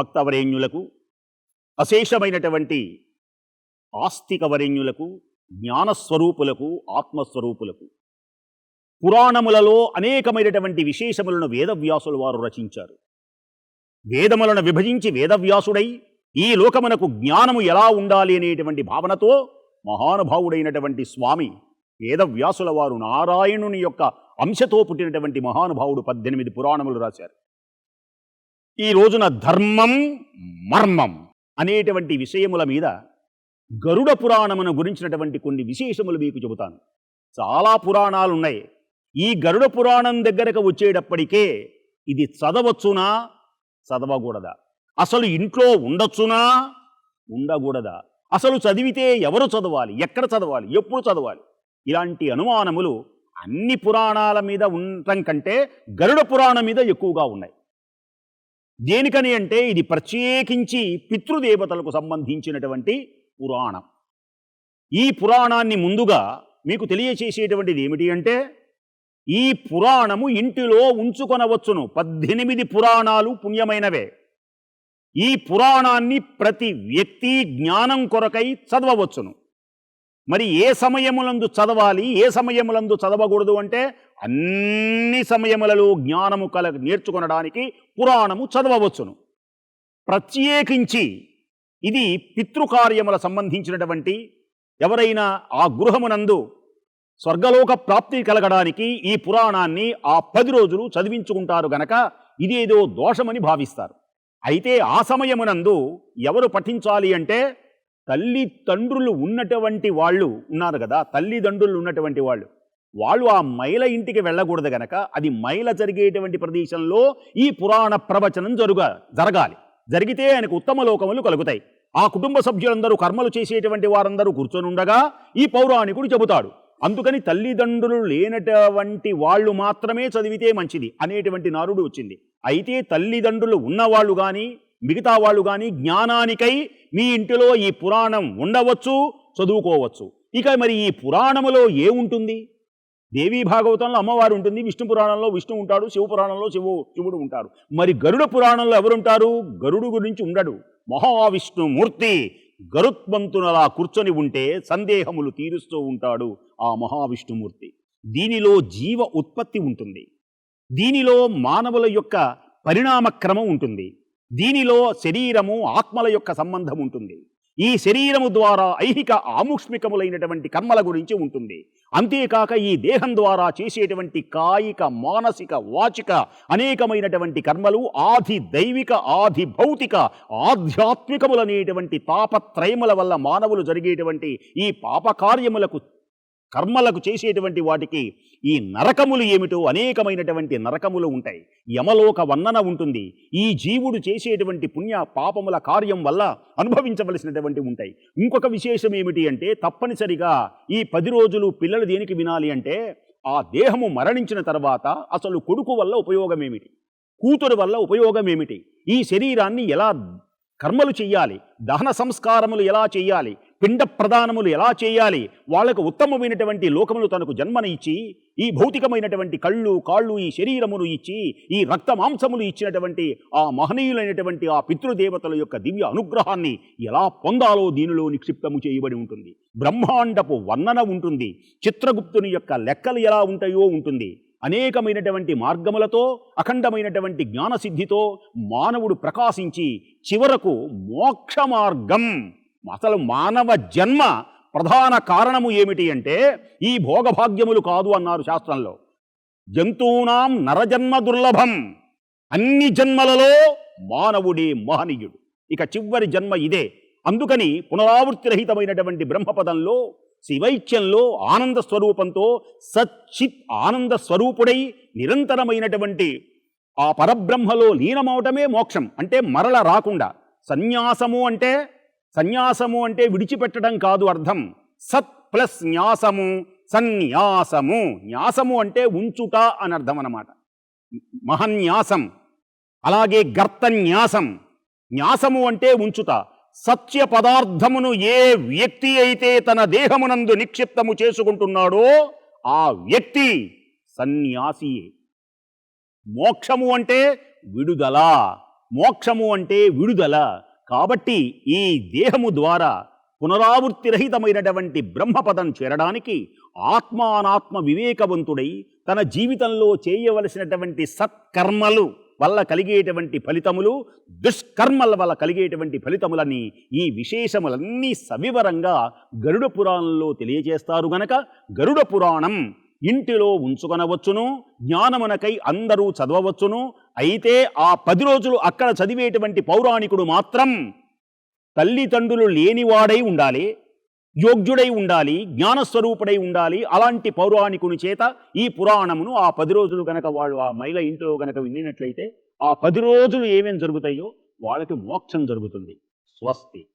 భక్తవరేణ్యులకు అశేషమైనటువంటి ఆస్తికవరేణ్యులకు జ్ఞానస్వరూపులకు ఆత్మస్వరూపులకు. పురాణములలో అనేకమైనటువంటి విశేషములను వేదవ్యాసులు వారు రచించారు. వేదములను విభజించి వేదవ్యాసుడై ఈ లోకమునకు జ్ఞానము ఎలా ఉండాలి అనేటువంటి భావనతో మహానుభావుడైనటువంటి స్వామి వేదవ్యాసుల వారు నారాయణుని యొక్క అంశతో పుట్టినటువంటి మహానుభావుడు పద్దెనిమిది పురాణములు రాశారు. ఈ రోజున ధర్మం మర్మం అనేటువంటి విషయముల మీద గరుడ పురాణమును గురించినటువంటి కొన్ని విశేషములు మీకు చెబుతాను. చాలా పురాణాలు ఉన్నాయి ఈ గరుడ పురాణం దగ్గరకు వచ్చేటప్పటికే ఇది చదవచ్చునా? చదవకూడదా? అసలు ఇంట్లో ఉండొచ్చునా? ఉండకూడదా? అసలు చదివితే ఎవరు చదవాలి? ఎక్కడ చదవాలి? ఎప్పుడు చదవాలి? ఇలాంటి అనుమానములు అన్ని పురాణాల మీద ఉండటం కంటే గరుడ పురాణం మీద ఎక్కువగా ఉన్నాయి. దేనికని అంటే ఇది ప్రత్యేకించి పితృదేవతలకు సంబంధించినటువంటి పురాణం. ఈ పురాణాన్ని ముందుగా మీకు తెలియచేసేటువంటిది ఏమిటి అంటే ఈ పురాణము ఇంటిలో ఉంచుకొనవచ్చును. పద్దెనిమిది పురాణాలు పుణ్యమైనవే. ఈ పురాణాన్ని ప్రతి వ్యక్తి జ్ఞానం కొరకై చదవవచ్చును. మరి ఏ సమయములందు చదవాలి ఏ సమయములందు చదవకూడదు అంటే అన్ని సమయములలో జ్ఞానము కల నేర్చుకొనడానికి పురాణము చదవవచ్చును. ప్రత్యేకించి ఇది పితృకార్యముల సంబంధించినటువంటి ఎవరైనా ఆ గృహమునందు స్వర్గలోక ప్రాప్తి కలగడానికి ఈ పురాణాన్ని ఆ పది రోజులు చదివించుకుంటారు గనక ఇదేదో దోషమని భావిస్తారు. అయితే ఆ సమయమునందు ఎవరు పఠించాలి అంటే తల్లి తండ్రులు ఉన్నటువంటి వాళ్ళు ఉన్నారు కదా తల్లిదండ్రులు ఉన్నటువంటి వాళ్ళు. వాళ్ళు ఆ మైల ఇంటికి వెళ్ళకూడదు గనక అది మైల జరిగేటువంటి ప్రదేశంలో ఈ పురాణ ప్రవచనం జరుగ జరగాలి. జరిగితే ఆయనకు ఉత్తమ లోకములు కలుగుతాయి. ఆ కుటుంబ సభ్యులందరూ కర్మలు చేసేటువంటి వారందరూ కూర్చొని ఉండగా ఈ పౌరాణికుడు చెబుతాడు. అందుకని తల్లిదండ్రులు లేనటువంటి వాళ్ళు మాత్రమే చదివితే మంచిది అనేటువంటి నారుడు వచ్చింది. అయితే తల్లిదండ్రులు ఉన్నవాళ్ళు కానీ మిగతా వాళ్ళు కానీ జ్ఞానానికై మీ ఇంటిలో ఈ పురాణం ఉండవచ్చు చదువుకోవచ్చు. ఇక మరి ఈ పురాణములో ఏముంటుంది? దేవీ భాగవతంలో అమ్మవారు ఉంటుంది విష్ణు పురాణంలో విష్ణు ఉంటాడు శివ పురాణంలో శివు శివుడు ఉంటారు మరి గరుడ పురాణంలో ఎవరుంటారు? గరుడు గురించి ఉండడు. మహావిష్ణుమూర్తి గరుత్మంతునలా కూర్చొని ఉంటే సందేహములు తీరుస్తూ ఉంటాడు ఆ మహావిష్ణుమూర్తి. దీనిలో జీవ ఉత్పత్తి ఉంటుంది. దీనిలో మానవుల యొక్క పరిణామక్రమం ఉంటుంది. దీనిలో శరీరము ఆత్మల యొక్క సంబంధం ఉంటుంది. ఈ శరీరము ద్వారా ఐహిక ఆముష్మికములైనటువంటి కర్మల గురించి ఉంటుంది. అంతేకాక ఈ దేహం ద్వారా చేసేటువంటి కాయిక మానసిక వాచిక అనేకమైనటువంటి కర్మలు ఆది దైవిక ఆది భౌతిక ఆధ్యాత్మికములనేటువంటి తాపత్రయముల వల్ల మానవులు జరిగేటువంటి ఈ పాపకార్యములకు కర్మలకు చేసేటువంటి వాటికి ఈ నరకములు ఏమిటో అనేకమైనటువంటి నరకములు ఉంటాయి. యమలోక వర్ణన ఉంటుంది. ఈ జీవుడు చేసేటువంటి పుణ్య పాపముల కార్యం వల్ల అనుభవించవలసినటువంటి ఉంటాయి. ఇంకొక విశేషం ఏమిటి అంటే తప్పనిసరిగా ఈ పది రోజులు పిల్లలు దేనికి వినాలి అంటే ఆ దేహము మరణించిన తర్వాత అసలు కొడుకు వల్ల ఉపయోగం ఏమిటి? కూతురు వల్ల ఉపయోగం ఏమిటి? ఈ శరీరాన్ని ఎలా కర్మలు చెయ్యాలి దహన సంస్కారములు ఎలా చెయ్యాలి పిండ ప్రదానములు ఎలా చేయాలి? వాళ్ళకు ఉత్తమమైనటువంటి లోకములు తనకు జన్మను ఇచ్చి ఈ భౌతికమైనటువంటి కళ్ళు కాళ్ళు ఈ శరీరమును ఇచ్చి ఈ రక్త మాంసములు ఇచ్చినటువంటి ఆ మహనీయులైనటువంటి ఆ పితృదేవతల యొక్క దివ్య అనుగ్రహాన్ని ఎలా పొందాలో దీనిలో నిక్షిప్తము చేయబడి ఉంటుంది. బ్రహ్మాండపు వర్ణన ఉంటుంది. చిత్రగుప్తుని యొక్క లెక్కలు ఎలా ఉంటాయో ఉంటుంది. అనేకమైనటువంటి మార్గములతో అఖండమైనటువంటి జ్ఞానసిద్ధితో మానవుడు ప్రకాశించి చివరకు మోక్ష మార్గం అసలు మానవ జన్మ ప్రధాన కారణము ఏమిటి అంటే ఈ భోగభాగ్యములు కాదు అన్నారు శాస్త్రంలో. జంతువునాం నరజన్మ దుర్లభం. అన్ని జన్మలలో మానవుడే మహనీయుడు. ఇక చివరి జన్మ ఇదే. అందుకని పునరావృత్తిరహితమైనటువంటి బ్రహ్మపదంలో శివైక్యంలో ఆనంద స్వరూపంతో సచ్చిత్ ఆనంద స్వరూపుడై నిరంతరమైనటువంటి ఆ పరబ్రహ్మలో లీనమవటమే మోక్షం. అంటే మరల రాకుండా. సన్యాసము అంటే సన్యాసము అంటే విడిచిపెట్టడం కాదు అర్థం. సత్ ప్లస్ న్యాసము సన్యాసము. న్యాసము అంటే ఉంచుట అని అర్థం అన్నమాట. మహన్యాసం అలాగే గర్తన్యాసం. న్యాసము అంటే ఉంచుట. సత్య పదార్థమును ఏ వ్యక్తి అయితే తన దేహమునందు నిక్షిప్తము చేసుకుంటున్నాడో ఆ వ్యక్తి సన్యాసియే. మోక్షము అంటే విడుదల. మోక్షము అంటే విడుదల. కాబట్టి ఈ దేహము ద్వారా పునరావృత్తి రహితమైనటువంటి బ్రహ్మపదం చేరడానికి ఆత్మానాత్మ వివేకవంతుడై తన జీవితంలో చేయవలసినటువంటి సత్కర్మలు వల్ల కలిగేటువంటి ఫలితములు దుష్కర్మల వల్ల కలిగేటువంటి ఫలితములని ఈ విశేషములన్నీ సవివరంగా గరుడ పురాణంలో తెలియజేస్తారు గనక. గరుడ పురాణం ఇంటిలో ఉంచుకొనవచ్చును జ్ఞానమునకై అందరూ చదవవచ్చును అయితే ఆ పది రోజులు అక్కడ చదివేటువంటి పౌరాణికుడు మాత్రం తల్లిదండ్రులు లేనివాడై ఉండాలి యోగ్యుడై ఉండాలి జ్ఞానస్వరూపుడై ఉండాలి. అలాంటి పౌరాణికుని చేత ఈ పురాణమును ఆ పది రోజులు గనక వాళ్ళు ఆ మహిళ ఇంట్లో గనక వినినట్లయితే ఆ పది రోజులు ఏమేమి జరుగుతాయో వాళ్ళకి మోక్షం జరుగుతుంది. స్వస్తి.